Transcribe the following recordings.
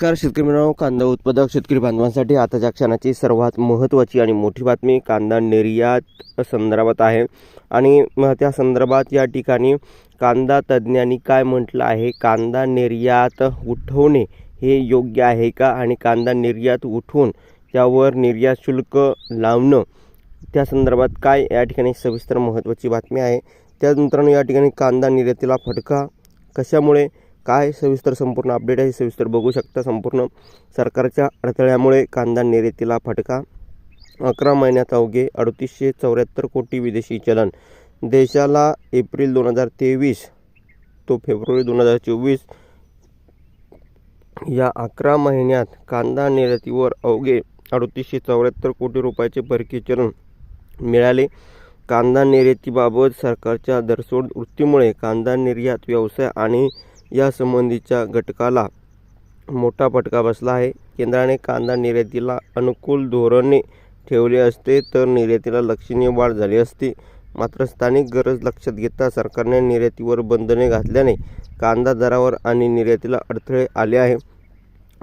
नमस्कार शेतकरी मित्रांनो. कांदा उत्पादक शेतकरी बांधवांसाठी आताच्या क्षणाची सर्वात महत्त्वाची आणि मोठी बातमी कांदा निर्यात संदर्भात आहे. आणि त्या संदर्भात या ठिकाणी कांदा तज्ज्ञांनी काय म्हटलं आहे? कांदा निर्यात उठवणे हे योग्य आहे का? आणि कांदा निर्यात उठवून त्यावर निर्यात शुल्क लावणं त्या संदर्भात काय या ठिकाणी सविस्तर महत्त्वाची बातमी आहे? त्यानंतर या ठिकाणी कांदा निर्यातीला फटका कशामुळे काय सविस्तर संपूर्ण अपडेट आहे सविस्तर बघू शकता. संपूर्ण सरकारच्या अडथळ्यामुळे कांदा निर्यातीला फटका. अकरा महिन्यात अवघे अडतीसशे चौऱ्याहत्तर कोटी विदेशी चलन. देशाला एप्रिल दोन हजार तेवीस तो फेब्रुवारी दोन हजार चोवीस या अकरा महिन्यात कांदा निर्यातीवर अवघे अडतीसशे चौऱ्याहत्तर कोटी रुपयाचे परकीय चलन मिळाले. कांदा निर्यातीबाबत सरकारच्या दरसोड वृत्तीमुळे कांदा निर्यात व्यवसाय आणि यासंबंधीच्या घटकाला मोठा फटका बसला आहे. केंद्राने कांदा निर्यातीला अनुकूल धोरणे ठेवले असते तर निर्यातीला लक्षणीय वाढ झाली असती. मात्र स्थानिक गरज लक्षात घेता सरकारने निर्यातीवर बंधने घातल्याने कांदा दरावर आणि निर्यातीला अडथळे आले आहे.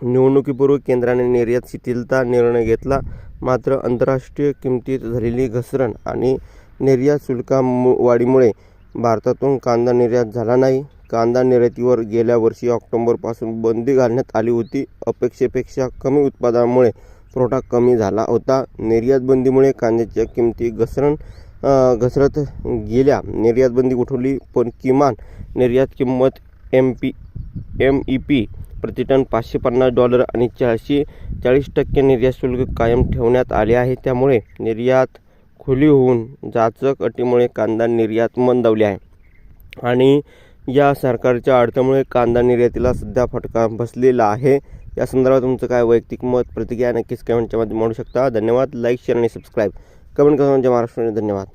निवडणुकीपूर्वी केंद्राने निर्यात शिथिलता निर्णय घेतला मात्र आंतरराष्ट्रीय किमतीत झालेली घसरण आणि निर्यात शुल्का वाढीमुळे भारतातून कांदा निर्यात झाला नाही. कांदा निर्यातीवर गेल्या वर्षी ऑक्टोबरपासून बंदी घालण्यात आली होती. अपेक्षेपेक्षा कमी उत्पादनामुळे पुरवठा कमी झाला होता. निर्यात बंदीमुळे कांद्याच्या किमती घसरण घसरत गेल्या. निर्यात बंदी उठवली पण किमान निर्यात किंमत M P M E P प्रतिटन पाचशे पन्नास डॉलर आणि चारशे चाळीस टक्के निर्यात शुल्क कायम ठेवण्यात आले आहे. त्यामुळे निर्यात खुली होऊन जाचक अटीमुळे कांदा निर्यात मंदावली आहे. आणि या सरकारच्या अडथळ्यामुळे कांदा निर्यातीला सध्या फटका बसलेला आहे. या संदर्भात तुमचं काय वैयक्तिक मत प्रतिक्रिया नक्कीच कमेंटच्या माध्यमातून मांडू शकता. धन्यवाद. लाईक शेअर आणि सबस्क्राईब कमेंट करून महाराष्ट्राने धन्यवाद.